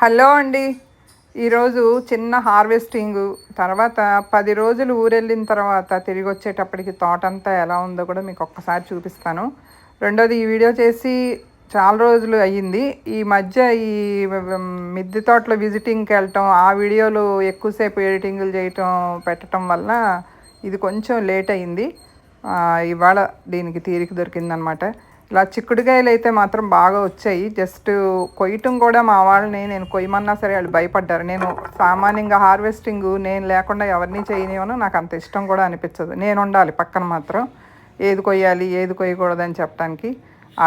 Hello అండి. ఈరోజు చిన్న హార్వెస్టింగ్ తర్వాత పది రోజులు ఊరెళ్ళిన తర్వాత తిరిగి వచ్చేటప్పటికి తోట అంతా ఎలా ఉందో కూడా మీకు ఒక్కసారి చూపిస్తాను. రెండోది ఈ వీడియో చేసి చాలా రోజులు అయ్యింది. ఈ మధ్య ఈ మిద్దె తోటలో విజిటింగ్కి వెళ్ళటం ఆ వీడియోలు ఎక్కువసేపు ఎడిటింగ్లు చేయటం పెట్టడం వల్ల ఇది కొంచెం లేట్ అయింది ఇవాళ దీనికి తీరిక దొరికిందనమాట. ఇలా చిక్కుడుకాయలు అయితే మాత్రం బాగా వచ్చాయి. జస్ట్ కొయ్యటం కూడా మా వాళ్ళని నేను కొయ్యమన్నా సరే వాళ్ళు భయపడ్డారు. నేను సామాన్యంగా హార్వెస్టింగ్ నేను లేకుండా ఎవరిని చేయనివను నాకు అంత ఇష్టం కూడా అనిపించదు. నేను ఉండాలి పక్కన మాత్రం. ఏది కొయ్యాలి ఏది కొయ్యకూడదని చెప్పడానికి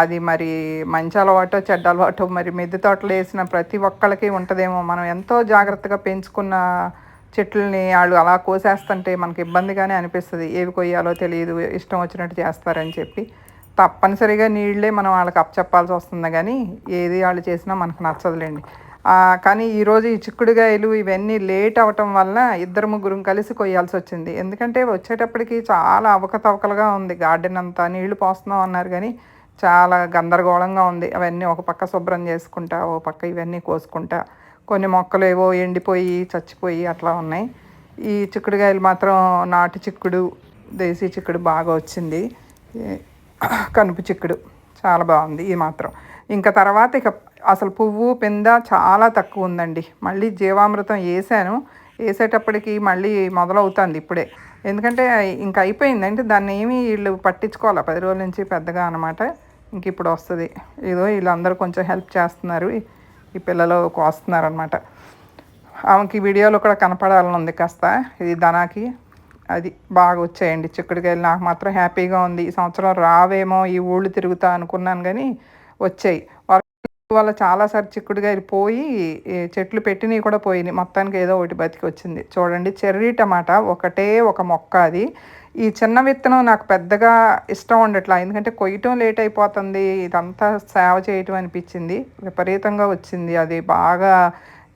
అది మరి మంచి అలవాటో చెడ్డ అలవాటో మరి మిద్దె తోటలు వేసిన ప్రతి ఒక్కళ్ళకి ఉంటుందేమో. మనం ఎంతో జాగ్రత్తగా పెంచుకున్న చెట్లని వాళ్ళు అలా కోసేస్తుంటే మనకి ఇబ్బందిగానే అనిపిస్తుంది. ఏవి కొయ్యాలో తెలియదు ఇష్టం వచ్చినట్టు చేస్తారని చెప్పి. తప్పనిసరిగా నీళ్ళే మనం వాళ్ళకి అప్పచెప్పాల్సి వస్తుంది కానీ ఏది వాళ్ళు చేసినా మనకు నచ్చదులేండి. కానీ ఈరోజు ఈ చిక్కుడుగాయలు ఇవన్నీ లేట్ అవటం వల్ల ఇద్దరు ముగ్గురం కలిసి కొయ్యాల్సి వచ్చింది. ఎందుకంటే వచ్చేటప్పటికి చాలా అవకతవకలుగా ఉంది. గార్డెన్ అంతా నీళ్ళు పోస్తున్నాం అన్నారు కానీ చాలా గందరగోళంగా ఉంది. అవన్నీ ఒక పక్క శుభ్రం చేసుకుంటా ఓ పక్క ఇవన్నీ కోసుకుంటా కొన్ని మొక్కలు ఏవో ఎండిపోయి చచ్చిపోయి అట్లా ఉన్నాయి. ఈ చిక్కుడుకాయలు మాత్రం నాటు చిక్కుడు దేశీ చిక్కుడు బాగా వచ్చింది. కనుపు చిక్కుడు చాలా బాగుంది ఇది మాత్రం. ఇంకా తర్వాత ఇక అసలు పువ్వు పింద చాలా తక్కువ ఉందండి. మళ్ళీ జీవామృతం వేసాను. వేసేటప్పటికి మళ్ళీ మొదలవుతుంది ఇప్పుడే. ఎందుకంటే ఇంకా అయిపోయిందంటే దాన్ని ఏమీ వీళ్ళు పట్టించుకోవాలి? పది రోజుల నుంచి పెద్దగా అనమాట ఇంక ఇప్పుడు వస్తుంది. ఏదో వీళ్ళందరూ కొంచెం హెల్ప్ చేస్తున్నారు. ఈ పిల్లలు కోస్తున్నారు ఆమెకి వీడియోలో కూడా కనపడాలని ఉంది కాస్త. ఇది ధనాకి. అది బాగా వచ్చాయండి చిక్కుడుకాయలు నాకు మాత్రం హ్యాపీగా ఉంది. ఈ సంవత్సరం రావేమో ఈ ఊళ్ళు తిరుగుతా అనుకున్నాను కానీ వచ్చాయి. వర్షాల వల్ల చాలాసార్లు చిక్కుడుకాయలు పోయి చెట్లు పెట్టినవి కూడా పోయినాయి. మొత్తానికి ఏదో ఒకటి బతికి వచ్చింది చూడండి చెర్రీ టమాటా ఒకటే ఒక మొక్క అది. ఈ చిన్న విత్తనం నాకు పెద్దగా ఇష్టం ఉండట్లా. ఎందుకంటే కొయ్యటం లేట్ అయిపోతుంది. ఇదంతా సేవ చేయటం అనిపించింది. విపరీతంగా వచ్చింది. అది బాగా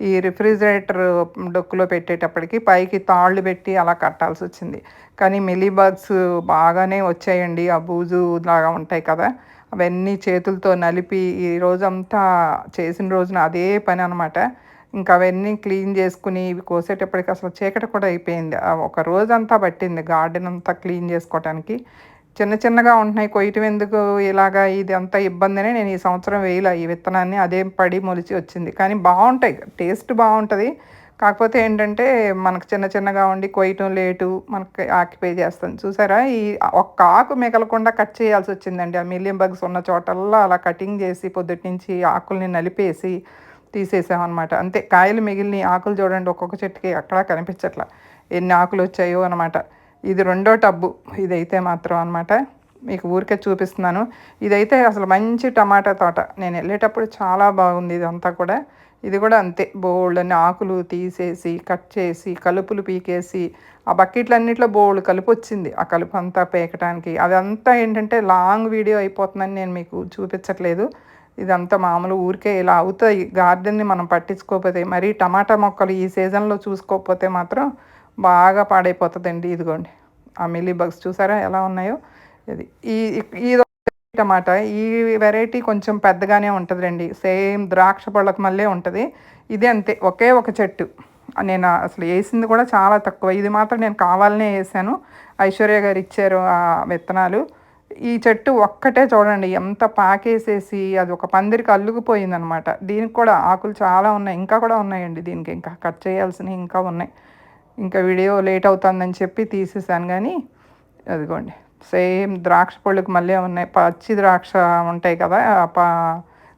ఈ రిఫ్రిజిరేటర్ డొక్కులో పెట్టేటప్పటికి పైకి తాళ్ళు పెట్టి అలా కట్టాల్సి వచ్చింది. కానీ మిలీ బగ్స్ బాగానే వచ్చాయండి. ఆ బూజు లాగా ఉంటాయి కదా. అవన్నీ చేతులతో నలిపి ఈ రోజంతా చేసిన రోజున అదే పని అనమాట ఇంకా అవన్నీ క్లీన్ చేసుకుని ఇవి కోసేటప్పటికి అసలు చీకటి కూడా అయిపోయింది. ఒక రోజంతా పట్టింది గార్డెన్ అంతా క్లీన్ చేసుకోవటానికి. చిన్న చిన్నగా ఉంటున్నాయి. కొయ్యటం ఎందుకు? ఇలాగా ఇది అంత ఇబ్బందినే నేను ఈ సంవత్సరం వేయలే. ఈ విత్తనాన్ని అదే పడి మొలిచి వచ్చింది. కానీ బాగుంటాయి. టేస్ట్ బాగుంటుంది. కాకపోతే ఏంటంటే మనకు చిన్న చిన్నగా ఉండి కొయ్యటం లేటు మనకి ఆక్యుపై చేస్తాను చూసారా? ఈ ఒక్క ఆకు మిగలకుండా కట్ చేయాల్సి వచ్చిందండి. ఆ మిలియం బగ్స్ ఉన్న చోటల్లా అలా కటింగ్ చేసి పొద్దుటి నుంచి ఆకుల్ని నలిపేసి తీసేసామన్నమాట. అంతే. కాయలు మిగిలిన ఆకులు చూడండి ఒక్కొక్క చెట్టుకి అక్కడ కనిపించట్లా. ఎన్ని ఆకులు వచ్చాయో అనమాట ఇది రెండో టబ్బు. ఇదైతే మాత్రం అనమాట మీకు ఊరికే చూపిస్తున్నాను. ఇదైతే అసలు మంచి టమాటా తోట. నేను వెళ్ళేటప్పుడు చాలా బాగుంది ఇదంతా కూడా. ఇది కూడా అంతే. బోల్డ్ అన్ని ఆకులు తీసేసి కట్ చేసి కలుపులు పీకేసి ఆ బకెట్లన్నింటిలో బోల్డ్ కలుపు వచ్చింది. ఆ కలుపు అంతా పేకటానికి. అదంతా ఏంటంటే లాంగ్ వీడియో అయిపోతుందని నేను మీకు చూపించట్లేదు. ఇదంతా మామూలు ఊరికే ఇలా అవుతాయి. గార్డెన్ని మనం పట్టించుకోకపోతే మరీ టమాటా మొక్కలు ఈ సీజన్లో చూసుకోకపోతే మాత్రం బాగా పాడైపోతుందండి ఇదిగోండి. ఆ మిల్లీ బగ్స్ చూసారా ఎలా ఉన్నాయో? ఇది ఈ ఇది టమాటా ఈ వెరైటీ కొంచెం పెద్దగానే ఉంటుందండి సేమ్ ద్రాక్ష పళ్ళకు మళ్ళీ ఉంటుంది. ఇది అంతే ఒకే ఒక చెట్టు. నేను అసలు వేసింది కూడా చాలా తక్కువ. ఇది మాత్రం నేను కావాలనే వేసాను. ఐశ్వర్య గారు ఇచ్చారు ఆ విత్తనాలు. ఈ చెట్టు ఒక్కటే చూడండి ఎంత పాకేసేసి అది ఒక పందిరికి అల్లుకుపోయిందనమాట దీనికి కూడా ఆకులు చాలా ఉన్నాయి ఇంకా కూడా ఉన్నాయండి దీనికి. ఇంకా కట్ చేయాల్సినవి ఇంకా ఉన్నాయి. ఇంకా వీడియో లేట్ అవుతుందని చెప్పి తీసేసాను కానీ అదిగోండి సేమ్ ద్రాక్ష పళ్ళుకి మళ్ళీ ఉన్నాయి పచ్చి ద్రాక్ష ఉంటాయి కదా ఆ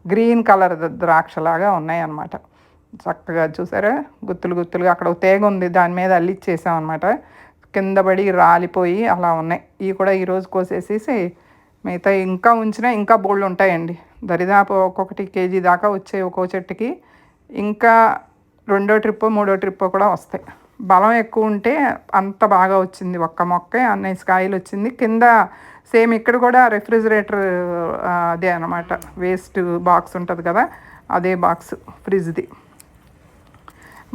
గ్రీన్ కలర్ ద్రాక్షలాగా ఉన్నాయి అన్నమాట చక్కగా చూసారా? గుత్తులు గుత్తులుగా అక్కడ ఒక తేగ ఉంది దాని మీద అల్లిచ్చేసాం అనమాట కింద పడి రాలిపోయి అలా ఉన్నాయి. ఇవి కూడా ఈరోజు కోసేసేసి మిగతా ఇంకా ఉంచినా ఇంకా బోళ్ళు ఉంటాయండి. దరిదాపు ఒక్కొక్కటి కేజీ దాకా వచ్చాయి ఒక్కో చెట్టుకి. ఇంకా రెండో ట్రిప్ మూడో ట్రిప్ కూడా వస్తాయి. బలం ఎక్కువ ఉంటే అంత బాగా వచ్చింది ఒక్క మొక్కే అన్ని కాయలు వచ్చింది. కింద సేమ్ ఇక్కడ కూడా రెఫ్రిజిరేటర్ అదే అనమాట వేస్ట్ బాక్స్ ఉంటుంది కదా అదే బాక్స్ ఫ్రిడ్జ్ది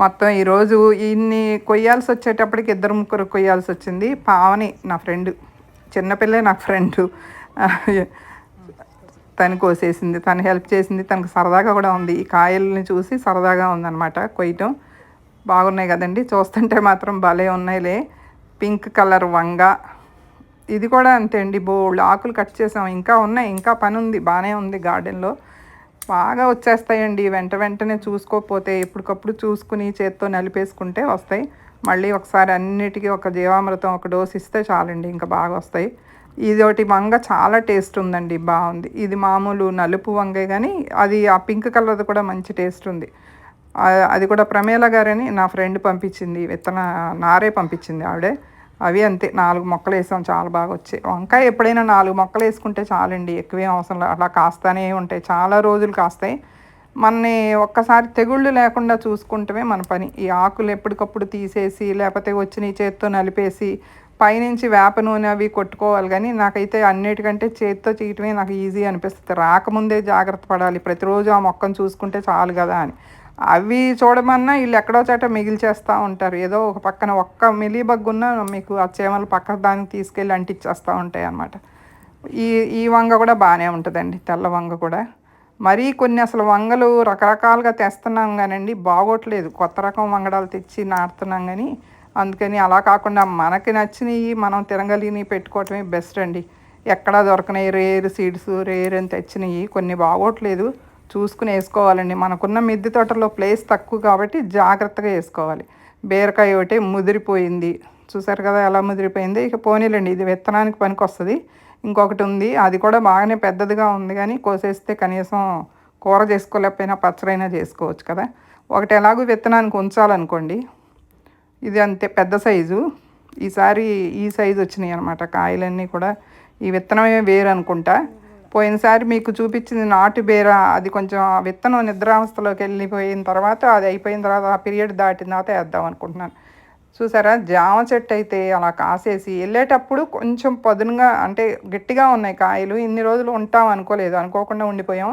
మొత్తం ఈరోజు ఇన్ని కొయ్యాల్సి వచ్చేటప్పటికి ఇద్దరు ముగ్గురు కొయ్యాల్సి వచ్చింది. పావని నా ఫ్రెండ్ చిన్నపిల్లే నా ఫ్రెండ్ తను కోసేసింది తను హెల్ప్ చేసింది తనకు సరదాగా కూడా ఉంది. ఈ కాయల్ని చూసి సరదాగా ఉందన్నమాట కొయ్యటం. బాగున్నాయి కదండి. చూస్తుంటే మాత్రం భలే ఉన్నాయిలే. పింక్ కలర్ వంగ. ఇది కూడా అంతే అండి. బోల్డ్ ఆకులు కట్ చేసాం. ఇంకా ఉన్నాయి. ఇంకా పని ఉంది. బాగానే ఉంది గార్డెన్లో. బాగా వచ్చేస్తాయండి. వెంట వెంటనే చూసుకోకపోతే ఎప్పటికప్పుడు చూసుకుని చేత్తో నలిపేసుకుంటే వస్తాయి. మళ్ళీ ఒకసారి అన్నిటికీ ఒక జీవామృతం ఒక డోస్ ఇస్తే చాలండి. ఇంకా బాగా వస్తాయి. ఇది ఒకటి వంగ చాలా టేస్ట్ ఉందండి. బాగుంది. ఇది మామూలు నలుపు వంగే కానీ అది ఆ పింక్ కలర్ది కూడా మంచి టేస్ట్ ఉంది. అది కూడా ప్రమేల గారని నా ఫ్రెండ్ పంపించింది విత్తన నారే పంపించింది ఆవిడే. అవి అంతే నాలుగు మొక్కలు వేసాం చాలా బాగా వచ్చాయి. వంకాయ ఎప్పుడైనా నాలుగు మొక్కలు వేసుకుంటే చాలండి ఎక్కువేం అవసరం అలా కాస్తానే ఉంటాయి చాలా రోజులు కాస్తాయి. మనని ఒక్కసారి తెగుళ్ళు లేకుండా చూసుకుంటమే మన పని. ఈ ఆకులు ఎప్పటికప్పుడు తీసేసి లేకపోతే వచ్చిన చేత్తో నలిపేసి పైనుంచి వేప నూనె అవి కొట్టుకోవాలి కానీ నాకైతే అన్నిటికంటే చేత్తో చేయటమే నాకు ఈజీ అనిపిస్తుంది. రాకముందే జాగ్రత్త పడాలి ప్రతిరోజు ఆ మొక్కను చూసుకుంటే చాలు కదా అని. అవి చూడమన్నా వీళ్ళు ఎక్కడో చోట మిగిల్చేస్తూ ఉంటారు. ఏదో ఒక పక్కన ఒక్క మిలీబగ్గున్న మీకు ఆ చేమలు పక్క దానికి తీసుకెళ్ళి అంటిచ్చేస్తూ ఉంటాయి అన్నమాట. ఈ ఈ వంగ కూడా బాగానే ఉంటుందండి తెల్ల వంగ కూడా. మరీ కొన్ని అసలు వంగలు రకరకాలుగా తెస్తున్నాం కానండి బాగోట్లేదు. కొత్త రకం వంగడాలు తెచ్చి నాటుతున్నాం కానీ అందుకని అలా కాకుండా మనకి నచ్చినవి మనం తిరగలిని పెట్టుకోవటమే బెస్ట్ అండి. ఎక్కడా దొరకనవి రేర్ సీడ్స్ రేర్ అని తెచ్చినవి కొన్ని బాగోట్లేదు. చూసుకుని వేసుకోవాలండి. మనకున్న మిద్దె తోటలో ప్లేస్ తక్కువ కాబట్టి జాగ్రత్తగా వేసుకోవాలి. బీరకాయ ఒకటి ముదిరిపోయింది. చూసారు కదా ఎలా ముదిరిపోయింది? ఇక పోనీలండి ఇది విత్తనానికి పనికి వస్తుంది ఇంకొకటి ఉంది అది కూడా బాగానే పెద్దదిగా ఉంది కానీ కోసేస్తే కనీసం కూర చేసుకోలేకపోయినా పచ్చడైనా చేసుకోవచ్చు కదా. ఒకటి ఎలాగో విత్తనానికి ఉంచాలనుకోండి ఇది అంతే పెద్ద సైజు. ఈసారి ఈ సైజు వచ్చినాయి అనమాట కాయలన్నీ కూడా. ఈ విత్తనమే వేరు అనుకుంటా పోయినసారి మీకు చూపించింది నాటు బేర అది కొంచెం విత్తనం నిద్రావస్థలోకి వెళ్ళిపోయిన తర్వాత అది అయిపోయిన తర్వాత ఆ పీరియడ్ దాటిన తర్వాత వేద్దాం అనుకుంటున్నాను. చూసారా? జామ చెట్టు అయితే అలా కాసేసి వెళ్ళేటప్పుడు కొంచెం పదునుగా అంటే గట్టిగా ఉన్నాయి కాయలు ఇన్ని రోజులు ఉంటాం అనుకోలేదు అనుకోకుండా ఉండిపోయాం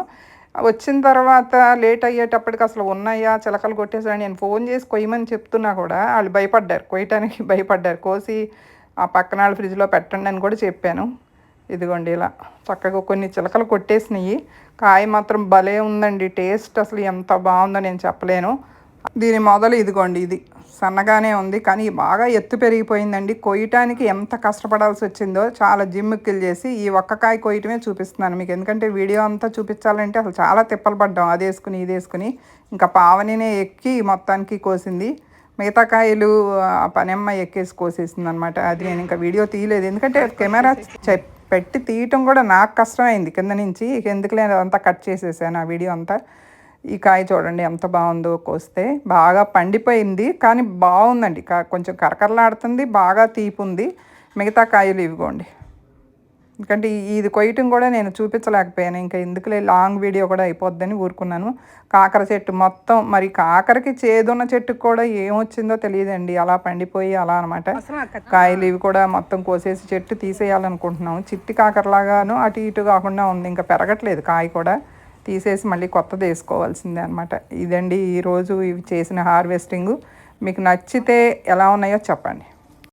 వచ్చిన తర్వాత లేట్ అయ్యేటప్పటికి అసలు ఉన్నాయా? చిలకలు కొట్టేసాడు నేను ఫోన్ చేసి కొయ్యమని చెప్తున్నా కూడా వాళ్ళు భయపడ్డారు. కొయ్యటానికి భయపడ్డారు. కోసి ఆ పక్కన వాళ్ళు ఫ్రిడ్జ్లో పెట్టండి అని కూడా చెప్పాను. ఇదిగోండి ఇలా చక్కగా కొన్ని చిలకలు కొట్టేసినాయి. కాయ మాత్రం భలే ఉందండి. టేస్ట్ అసలు ఎంత బాగుందో నేను చెప్పలేను. దీని మొదలు ఇదిగోండి ఇది. సన్నగానే ఉంది కానీ బాగా ఎత్తు పెరిగిపోయిందండి. కొయ్యటానికి ఎంత కష్టపడాల్సి వచ్చిందో చాలా జిమ్ముక్కిలు చేసి ఈ ఒక్క కాయ కొయ్యటమే చూపిస్తున్నాను మీకు. ఎందుకంటే వీడియో అంతా చూపించాలంటే అసలు చాలా తిప్పలు పడ్డాం. అది వేసుకుని ఇది వేసుకుని ఇంకా పావనినే ఎక్కి మొత్తానికి కోసింది. మిగతా కాయలు ఆ పనమ్మ ఎక్కేసి కోసేసింది అనమాట అది నేను ఇంకా వీడియో తీయలేదు. ఎందుకంటే కెమెరా పెట్టి తీయటం కూడా నాకు కష్టమైంది. కింద నుంచి ఎందుకులే అంతా కట్ చేసేసాను ఆ వీడియో అంతా. ఈ కాయ చూడండి ఎంత బాగుందో కోస్తే బాగా పండిపోయింది. కానీ బాగుందండి. కొంచెం కరకరలాడుతుంది బాగా తీపి ఉంది మిగతా కాయలు ఇవిగోండి. ఎందుకంటే ఇది కొయ్యటం కూడా నేను చూపించలేకపోయాను. ఇంకా ఎందుకులే లాంగ్ వీడియో కూడా అయిపోద్దని ఊరుకున్నాను. కాకర చెట్టు మొత్తం మరి కాకరకి చేదున్న చెట్టుకు కూడా ఏమొచ్చిందో తెలియదండి. అలా పండిపోయి అలా అనమాట కాయలు ఇవి కూడా మొత్తం కోసేసి చెట్టు తీసేయాలనుకుంటున్నాము. చిట్టి కాకరలాగాను అటు ఇటు కాకుండా ఉంది. ఇంకా పెరగట్లేదు కాయ కూడా. తీసేసి మళ్ళీ కొత్తది వేసుకోవాల్సిందే అనమాట ఇదండి ఈరోజు ఇవి చేసిన హార్వెస్టింగ్. మీకు నచ్చితే ఎలా ఉన్నాయో చెప్పండి.